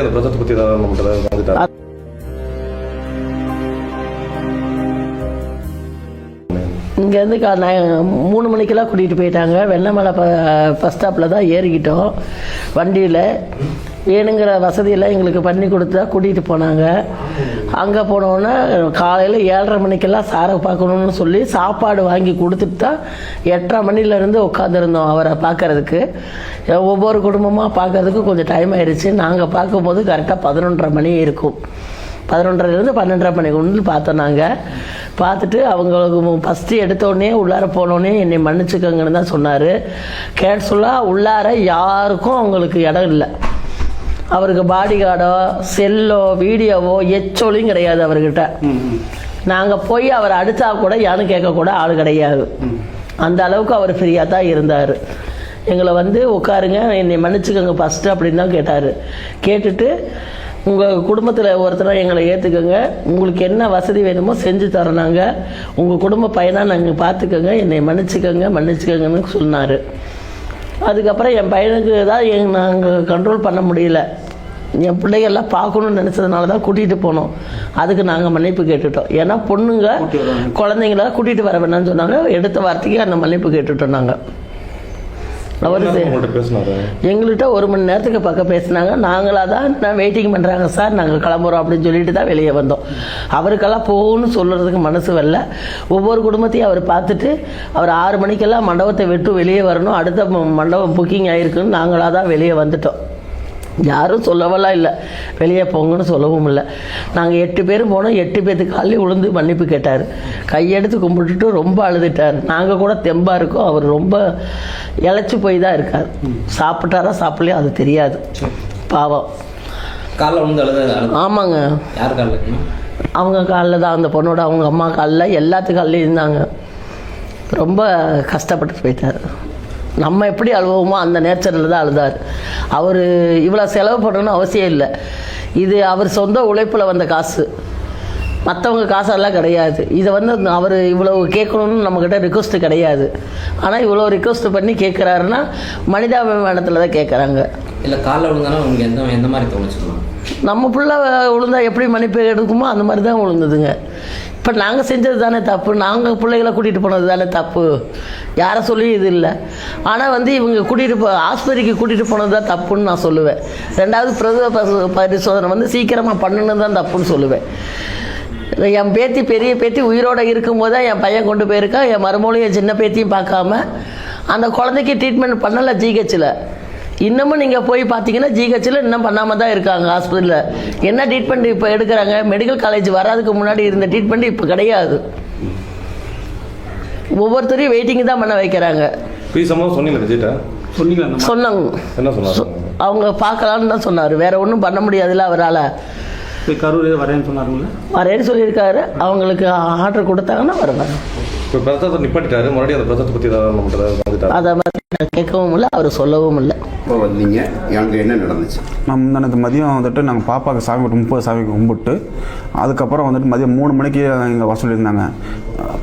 அந்த பிரச்சனை பற்றி ஏதாவது நம்மகிட்ட வந்துட்டா? இங்கேருந்து கா மூணு மணிக்கெல்லாம் கூட்டிகிட்டு போயிட்டாங்க. வெண்ணமலை ப பஸ் ஸ்டாப்பில் தான் ஏறிக்கிட்டோம். வண்டியில். வேணுங்கிற வசதியெல்லாம் எங்களுக்கு பண்ணி கொடுத்தா கூட்டிகிட்டு போனாங்க. அங்கே போனோன்னே காலையில் ஏழரை மணிக்கெல்லாம் சாரை பார்க்கணுன்னு சொல்லி சாப்பாடு வாங்கி கொடுத்துட்டு தான் எட்டரை மணிலேருந்து உட்காந்துருந்தோம் அவரை பார்க்கறதுக்கு. ஒவ்வொரு குடும்பமாக பார்க்கறதுக்கு கொஞ்சம் டைம் ஆயிடுச்சு. நாங்கள் பார்க்கும்போது கரெக்டாக பதினொன்றரை மணி இருக்கும். பதினொன்றரைலேருந்து பன்னெண்டரை மணிக்கு பார்த்தோம் நாங்கள் பார்த்துட்டு அவங்களுக்கு ஃபஸ்ட்டு எடுத்தோடனே உள்ளார போனோடனே என்னை மன்னிச்சுக்கோங்கன்னு தான் சொன்னார். கேட்சுலாக உள்ளார யாருக்கும் அவங்களுக்கு இடம் இல்லை. அவருக்கு பாடி கார்டோ செல்லோ வீடியோவோ எச்சொலியும் கிடையாது அவர்கிட்ட. நாங்கள் போய் அவர் அடித்தா கூட யாரும் கேட்கக்கூட ஆள் கிடையாது. அந்த அளவுக்கு அவர் ஃப்ரீயாக தான் இருந்தார். எங்களை வந்து உட்காருங்க என்னை மன்னிச்சுக்கோங்க ஃபஸ்ட்டு அப்படின்னு தான் கேட்டார். கேட்டுட்டு உங்கள் குடும்பத்தில் ஒருத்தரை எங்களை ஏற்றுக்கோங்க உங்களுக்கு என்ன வசதி வேணுமோ செஞ்சு தரோம் நாங்கள் உங்கள் குடும்ப பையனாக நாங்கள் பார்த்துக்கோங்க என்னை மன்னிச்சுக்கோங்க மன்னிச்சுக்கோங்கன்னு சொன்னார். அதுக்கப்புறம் என் பையனுக்கு தான் எங் நாங்கள் கண்ட்ரோல் பண்ண முடியல. என் பிள்ளைகள்லாம் பார்க்கணும்னு நினச்சதுனால தான் கூட்டிகிட்டு போனோம். அதுக்கு நாங்கள் மன்னிப்பு கேட்டுட்டோம். ஏன்னா பொண்ணுங்க குழந்தைங்கள கூட்டிகிட்டு வர வேணாம்னு சொன்னாங்க. எடுத்த வார்த்தைக்கு அந்த மன்னிப்பு கேட்டுட்டோம் நாங்கள் அவர் எங்கள்கிட்ட ஒரு மணி நேரத்துக்கு பக்கம் பேசினாங்க. நாங்களாக தான் நான் வெயிட்டிங் பண்ணுறாங்க சார் நாங்கள் கிளம்புறோம் அப்படின்னு சொல்லிட்டு தான் வெளியே வந்தோம். அவருக்கெல்லாம் போகணும்னு சொல்கிறதுக்கு மனசு வரல. ஒவ்வொரு குடும்பத்தையும் அவர் பார்த்துட்டு அவர் ஆறு மணிக்கெல்லாம் மண்டபத்தை விட்டு வெளியே வரணும். அடுத்த மண்டபம் புக்கிங் ஆகிருக்குன்னு நாங்களாக தான் வெளியே வந்துட்டோம். யாரும் சொல்லவெல்லாம் இல்லை. வெளியே போங்கன்னு சொல்லவும் இல்லை. நாங்கள் எட்டு பேரும் போனோம். எட்டு பேர்த்துக்கு காலையில் விழுந்து மன்னிப்பு கேட்டார். கையெடுத்து கும்பிட்டுட்டு ரொம்ப அழுதுட்டார். நாங்கள் கூட தெம்பாக இருக்கோம். அவர் ரொம்ப இழைச்சி போய் தான் இருக்கார். சாப்பிட்டாரா சாப்பிடலையோ அது தெரியாது. பாவம். ஆமாங்க. அவங்க காலில் தான். அந்த பொண்ணோட அவங்க அம்மா காலில் எல்லாத்து காலிலையும் இருந்தாங்க. ரொம்ப கஷ்டப்பட்டு போயிட்டார். நம்ம எப்படி அழுவோமோ அந்த நேச்சரில் தான் அழுதார். அவர் இவ்வளோ செலவு பண்ணணும்னு அவசியம் இல்லை. இது அவர் சொந்த உழைப்பில் வந்த காசு. மற்றவங்க காசெல்லாம் கிடையாது. இதை வந்து அவர் இவ்வளோ கேட்கணும்னு நம்மக்கிட்ட ரிக்வஸ்ட் கிடையாது. ஆனால் இவ்வளோ ரிக்வஸ்ட் பண்ணி கேட்குறாருன்னா மனிதாபிமானத்தில் தான் கேட்குறாங்க. இல்லை காலைல விழுந்தாலும் உங்களுக்கு எந்த எந்த மாதிரி தோணுச்சுங்களா நம்ம பிள்ளை விழுந்தா எப்படி மன்னிப்பு எடுக்குமோ அந்த மாதிரி தான் விழுந்ததுங்க. இப்போ நாங்கள் செஞ்சது தானே தப்பு. நாங்கள் பிள்ளைகளை கூட்டிகிட்டு போனது தானே தப்பு. யாரை சொல்லி இது இல்லை. ஆனால் வந்து இவங்க கூட்டிகிட்டு போ ஆஸ்பத்திரிக்கு கூட்டிகிட்டு போனது தான் தப்புன்னு நான் சொல்லுவேன். ரெண்டாவது பிரசவ பரிசோதனை வந்து சீக்கிரமாக பண்ணணும் தான் தப்புன்னு சொல்லுவேன். என் பேத்தி பெரிய பேத்தி உயிரோடு இருக்கும்போது தான் என் பையன் கொண்டு போயிருக்கா. என் மருமகளையும் என் சின்ன பேத்தியும் பார்க்காம அந்த குழந்தைக்கு ட்ரீட்மெண்ட் பண்ணலை ஜிஹெச்சில். இன்னமும் நீங்கள் போய் பார்த்தீங்கன்னா ஜிஹெச்சில் இன்னும் பண்ணாமல் தான் இருக்காங்க ஹாஸ்பிட்டலில் என்ன ட்ரீட்மெண்ட் இப்போ எடுக்கிறாங்க? மெடிக்கல் காலேஜ் வராதுக்கு முன்னாடி இருந்த ட்ரீட்மெண்ட் இப்போ கிடையாது. ஒவ்வொருத்தரையும் வெயிட்டிங் தான் பண்ண வைக்கிறாங்க. சொன்னாங்க. அவங்க பார்க்கலான்னு தான் சொன்னார். வேற ஒன்றும் பண்ண முடியாதுல்ல அவரால். போய் கரூர் வரேன்னு சொன்னாருங்களா? வரேன்னு சொல்லியிருக்காரு. அவங்களுக்கு ஆர்டர் கொடுத்தாங்கன்னா வருவாங்க இப்போ பிரச்சனை நிப்பாட்டிட்டாரு. மறுபடியும் அந்த பிரச்சனை பற்றி ஏதாவது அதை மாதிரி கேட்கவும் இல்லை அவர் சொல்லவும் இல்லை. இப்போ வந்தீங்க அங்கே என்ன நடந்துச்சு? நம்ம முந்தானத்து மதியம் வந்துட்டு நாங்கள் பாப்பாவுக்கு சாமி கும்பிட்டு முப்பது சாமி கும்பிட்டு அதுக்கப்புறம் வந்துட்டு மதியம் மூணு மணிக்கு இங்கே வர சொல்லியிருந்தாங்க.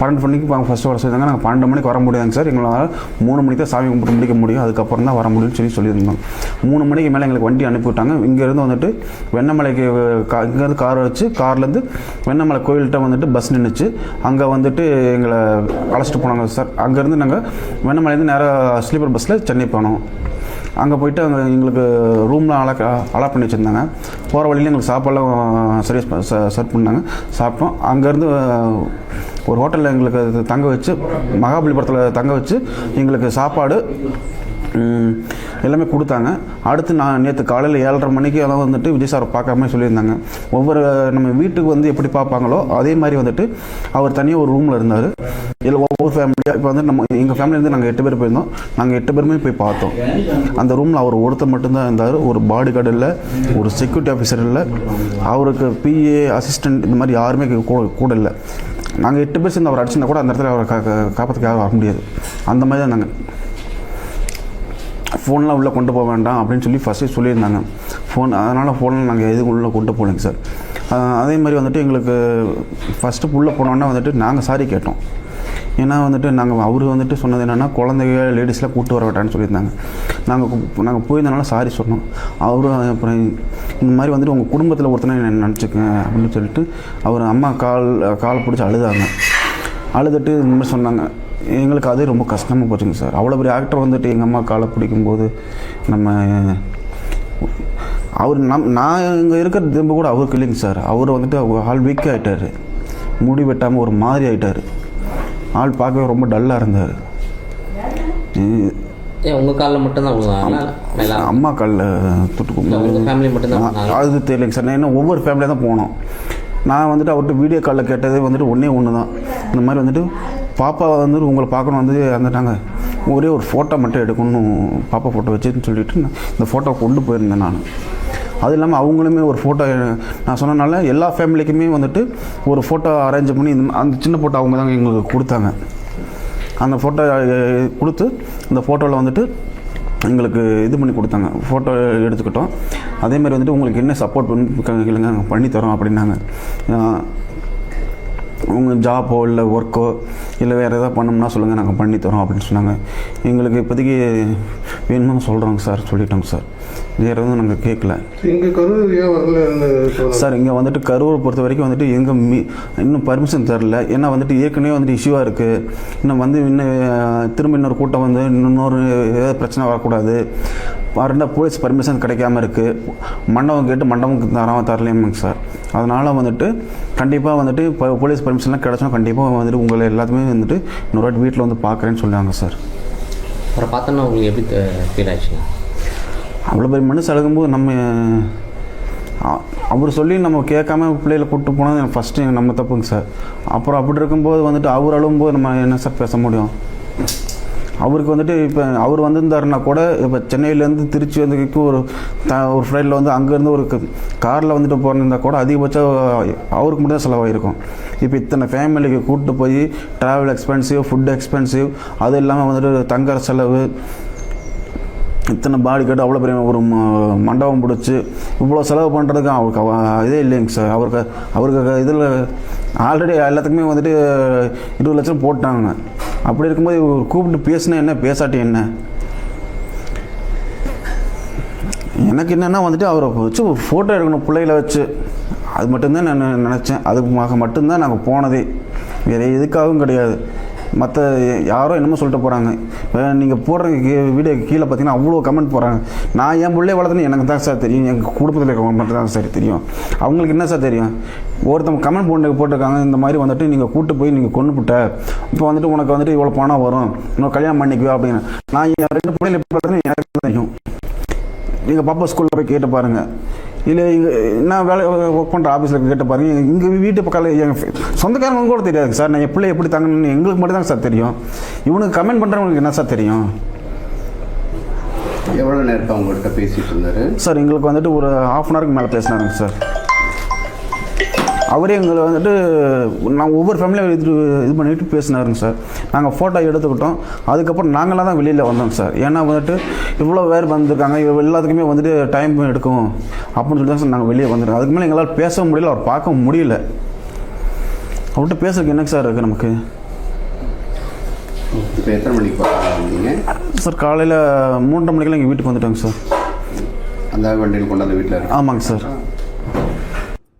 பன்னெண்டு மணிக்கு ஃபஸ்ட்டு வர சொல்லியிருந்தாங்க. நாங்கள் பன்னெண்டு மணிக்கு வர முடியாதுங்க சார். எங்களால் மூணு மணிக்கு தான் சாமி கும்பிட்டு முடிக்க முடியும். அதுக்கப்புறம் தான் வர முடியும்னு சொல்லி சொல்லியிருந்தோம். மூணு மணிக்கு மேலே எங்களுக்கு வண்டி அனுப்பி விட்டாங்க இங்கேருந்து வந்துட்டு வெண்ணமலைக்கு கா இங்கேருந்து கார் வச்சு கார்லேருந்து வெண்ணமலை கோயில்கிட்ட வந்துட்டு பஸ் நின்றுச்சு அங்கே வந்துட்டு எங்களை அழைச்சிட்டு போனாங்க சார். அங்கேருந்து நாங்கள் வெண்ணமலையிலேருந்து நேராக ஸ்லீப்பர் பஸ்ஸில் சென்னை போனோம். அங்கே போயிட்டு அங்கே எங்களுக்கு ரூம்லாம் அலாக் அலாட் பண்ணி வச்சுருந்தாங்க. போகிற வழியில எங்களுக்கு சாப்பாடுலாம் சர்வீஸ் சர்வ் பண்ணாங்க சாப்பிட்டோம். அங்கேருந்து ஒரு ஹோட்டலில் எங்களுக்கு தங்க வச்சு மகாபலிபுரத்தில் தங்க வச்சு எங்களுக்கு சாப்பாடு எல்லாமே கொடுத்தாங்க. அடுத்து நான் நேற்று காலையில் ஏழரை மணிக்கு எல்லாம் வந்துட்டு விஜய் சாரை பார்க்காம சொல்லியிருந்தாங்க. ஒவ்வொரு நம்ம வீட்டுக்கு வந்து எப்படி பார்ப்பாங்களோ அதே மாதிரி வந்துட்டு அவர் தனியாக ஒரு ரூமில் இருந்தார். இல்லை ஒவ்வொரு ஃபேமிலியாக இப்போ வந்து நம்ம எங்கள் ஃபேமிலியிலேருந்து நாங்கள் எட்டு பேர் போயிருந்தோம். நாங்கள் எட்டு பேருமே போய் பார்த்தோம். அந்த ரூமில் அவர் ஒருத்தர் மட்டும்தான் இருந்தார். ஒரு பாடி கார்டு இல்லை ஒரு செக்யூரிட்டி ஆஃபீஸர் இல்லை. அவருக்கு பிஏ அசிஸ்டன்ட் இந்த மாதிரி யாருமே கூட- கூட இல்லை. நாங்கள் எட்டு பேர் சேர்ந்து அவர் அடிச்சிருந்தா கூட அந்த இடத்துல அவரை கா கா- காப்பாற்றுக்க யாரும் வர முடியாது. அந்த மாதிரி தான் நாங்கள் ஃபோன்லாம் உள்ளே கொண்டு போக வேண்டாம் அப்படின்னு சொல்லி ஃபஸ்ட்டே சொல்லியிருந்தாங்க. ஃபோன் அதனால் ஃபோனில் நாங்கள் எதுவும் உள்ளே கொண்டு போகலைங்க சார் அதே மாதிரி வந்துட்டு எங்களுக்கு ஃபஸ்ட்டு உள்ளே போனோன்னா வந்துட்டு நாங்கள் சாரி கேட்டோம். ஏன்னா வந்துட்டு நாங்கள் அவர் வந்துட்டு சொன்னது என்னென்னா குழந்தைங்க லேடிஸ்லாம் கூப்பிட்டு வர வேட்டான்னு சொல்லியிருந்தாங்க. நாங்கள் நாங்கள் போயிருந்தனால சாரி சொன்னோம். அவரும் அப்புறம் இந்த மாதிரி வந்துட்டு உங்கள் குடும்பத்தில் ஒருத்தனை நினச்சிக்கங்க அப்படின்னு சொல்லிட்டு அவர் அம்மா கால் கால் பிடிச்சி அழுதாங்க. அழுதுட்டு இந்த மாதிரி சொன்னாங்க. எங்களுக்கு அது ரொம்ப கஷ்டமாக போச்சுங்க சார். அவ்வளோ பெரிய ஆக்டர் வந்துட்டு எங்கள் அம்மா காலை பிடிக்கும்போது நம்ம அவர் நம் நான் இங்கே இருக்கிற திரும்ப கூட அவருக்கு இல்லைங்க சார். அவர் வந்துட்டு ஆள் வீக் ஆகிட்டார் முடி வெட்டாமல் ஒரு மாதிரி ஆகிட்டார் ஆள் பார்க்கவே ரொம்ப டல்லாக இருந்தார். உங்கள் காலில் மட்டும்தான் அம்மா காலில் தொட்டு அது தெரியலைங்க சார். நான் என்ன ஒவ்வொரு ஃபேமிலியாக தான் போனோம். நான் வந்துட்டு அவர்கிட்ட வீடியோ காலில் கேட்டதே வந்துட்டு ஒன்றே ஒன்று தான் இந்த மாதிரி வந்துட்டு பாப்பா வந்துட்டு உங்களை பார்க்கணும் வந்து வந்துட்டாங்க ஒரே ஒரு ஃபோட்டோ மட்டும் எடுக்கணும் பாப்பா ஃபோட்டோ வச்சுன்னு சொல்லிட்டு இந்த ஃபோட்டோ கொண்டு போயிருந்தேன் நான். அது இல்லாமல் அவங்களுமே ஒரு ஃபோட்டோ நான் சொன்னனால எல்லா ஃபேமிலிக்குமே வந்துட்டு ஒரு ஃபோட்டோ அரேஞ்ச் பண்ணி இந்த அந்த சின்ன ஃபோட்டோ அவங்க தான் எங்களுக்கு கொடுத்தாங்க. அந்த ஃபோட்டோ கொடுத்து அந்த ஃபோட்டோவில் வந்துட்டு எங்களுக்கு இது பண்ணி கொடுத்தாங்க. ஃபோட்டோ எடுத்துக்கிட்டோம். அதே மாதிரி வந்துட்டு உங்களுக்கு என்ன சப்போர்ட் பண்ணி கேளுங்க. நாங்கள் பண்ணி தரோம் அப்படின்னாங்க. உங்கள் ஜாப்போ இல்லை ஒர்க்கோ இல்லை வேறு எதாவது பண்ணோம்னா சொல்லுங்கள் நாங்கள் பண்ணித்தரோம் அப்படின்னு சொன்னாங்க. எங்களுக்கு இப்போதைக்கு வேணும்னு சொல்கிறோங்க சார் சொல்லிட்டோங்க சார். வேறு எதுவும் நாங்கள் கேட்கல இங்கே கரூர் ஏன் வரல சார் இங்கே வந்துட்டு கரூரை பொறுத்த வரைக்கும் வந்துட்டு எங்கே மீ இன்னும் பர்மிஷன் தரல. ஏன்னா வந்துட்டு ஏற்கனவே வந்துட்டு இஷ்யூவாக இருக்குது இன்னும் வந்து இன்னும் திரும்ப இன்னொரு கூட்டம் வந்து இன்னொரு ஏதாவது பிரச்சனை வரக்கூடாது. ரெண்டா போலீஸ் பர்மிஷன் கிடைக்காம இருக்குது மண்டபம் கேட்டு மண்டபம் தராம தரலையுமாங்க சார். அதனால் வந்துட்டு கண்டிப்பாக வந்துட்டு இப்போ போலீஸ் பர்மிஷன்லாம் கிடச்சோம் கண்டிப்பாக வந்துட்டு உங்களை எல்லாத்துமே வந்துட்டு இன்னொரு வாட்டி வீட்டில் வந்து பார்க்குறேன்னு சொல்லுவாங்க சார். அப்புறம் பார்த்தோன்னா உங்களுக்கு எப்படி ஃபீல் ஆச்சுங்க அவ்வளோ பெரிய மனுஷன் அழுகும்போது நம்ம அவர் சொல்லி நம்ம கேட்காம பிள்ளைகளை கூப்பிட்டு போனது எனக்கு ஃபஸ்ட்டு நம்ம தப்புங்க சார். அப்புறம் அப்படி இருக்கும்போது வந்துட்டு அவர் அழுகும்போது நம்ம என்ன சார் பேச முடியும்? அவருக்கு வந்துட்டு இப்போ அவர் வந்திருந்தாருன்னா கூட இப்போ சென்னையிலேருந்து திருச்சி வந்து ஒரு த ஒரு ஃப்ளைட்டில் வந்து அங்கேருந்து ஒரு காரில் வந்துட்டு போயிருந்தா கூட அதிகபட்சம் அவருக்கு மட்டும் தான் செலவாயிருக்கும். இப்போ இத்தனை ஃபேமிலிக்கு கூப்பிட்டு போய் ட்ராவல் எக்ஸ்பென்சிவ் ஃபுட் எக்ஸ்பென்சிவ் அது இல்லாமல் வந்துட்டு தங்குற செலவு இத்தனை பாடி கட்டு அவ்வளோ பெரிய ஒரு மண்டபம் பிடிச்சி இவ்வளோ செலவு பண்ணுறதுக்கு அவருக்கு இதே இல்லைங்க சார் அவருக்கு அவருக்கு இதில் ஆல்ரெடி எல்லாத்துக்குமே வந்துட்டு இருபது லட்சம் போட்டாங்க. அப்படி இருக்கும்போது இவர் கூப்பிட்டு பேசினா என்ன? பேசாட்டி என்ன? எனக்கு என்னென்னா வந்துட்டு அவரை வச்சு ஒரு ஃபோட்டோ எடுக்கணும் பிள்ளைகளை வச்சு. அது மட்டும்தான் நான் நினச்சேன். அதுக்காக மட்டும்தான் நாங்கள் போனதே. வேறு எதுக்காகவும் கிடையாது. மற்ற யாரோ என்னமோ சொல்லிட்டு போகிறாங்க நீங்கள் போடுற வீடியோ கீழே பார்த்தீங்கன்னா அவ்வளோ கமெண்ட் போடுறாங்க. நான் என் பிள்ளைய வளர்த்துன்னு எனக்கு தான் சார் தெரியும். எங்கள் குடும்பத்தில் இருக்கவங்க மட்டும் தான் சார் தெரியும். அவங்களுக்கு என்ன சார் தெரியும்? ஒருத்தவங்க கமெண்ட் போட்டு போட்டிருக்காங்க. இந்த மாதிரி வந்துட்டு நீங்கள் கூட்டு போய் நீங்கள் கொண்டு போட்ட. இப்போ வந்துட்டு உனக்கு வந்துட்டு இவ்வளோ பணம் வரும். இன்னும் கல்யாணம் பண்ணிக்குவா அப்படின்னு. நான் என் ரெண்டு பிள்ளைங்க எனக்கு தெரியும். நீங்கள் பாப்பா ஸ்கூலில் போய் கேட்டு பாருங்கள் இல்லை இங்கே நான் வேலை ஒர்க் பண்ணுற ஆஃபீஸில் கேட்டு பாருங்க இங்கே வீட்டு பக்கத்தில் எங்கள் சொந்தக்காரங்க கூட தெரியாது. சார் நான் என் பிள்ளை எப்படி தங்கணும்னு எங்களுக்கு மட்டும் தான் சார் தெரியும். இவனுக்கு கமெண்ட் பண்ணுறவங்களுக்கு என்ன சார் தெரியும்? எவ்வளோ நேரத்தை உங்கள்கிட்ட பேசிட்டு இருந்தாரு? சார் எங்களுக்கு வந்துட்டு ஒரு ஹாஃப் அன் ஹவருக்கு மேலே பேசினாருங்க சார். அவரே எங்களை வந்துட்டு நான் ஒவ்வொரு ஃபேமிலியும் இது இது பண்ணிட்டு பேசினாருங்க சார். நாங்கள் ஃபோட்டோ எடுத்துக்கிட்டோம். அதுக்கப்புறம் நாங்களாம் தான் வெளியில் வந்தோம் சார். ஏன்னா வந்துட்டு இவ்வளோ பேர் வந்திருக்காங்க. எல்லாத்துக்குமே வந்துட்டு டைம் எடுக்கும் அப்படின்னு சொல்லி தான் சார் நாங்கள் வெளியே வந்துருக்கோம். அதுக்கு மேலே எங்களால் பேச முடியல அவர் பார்க்க முடியல. அவர்கிட்ட பேசுறதுக்கு என்னங்க சார் இருக்குது நமக்கு? இப்போ எத்தனை மணிக்கு சார் காலையில் மூன்றரை மணிக்கெல்லாம் எங்கள் வீட்டுக்கு வந்துட்டாங்க சார். அந்த வண்டியில் கொண்டாந்து வீட்டில் ஆமாங்க சார்.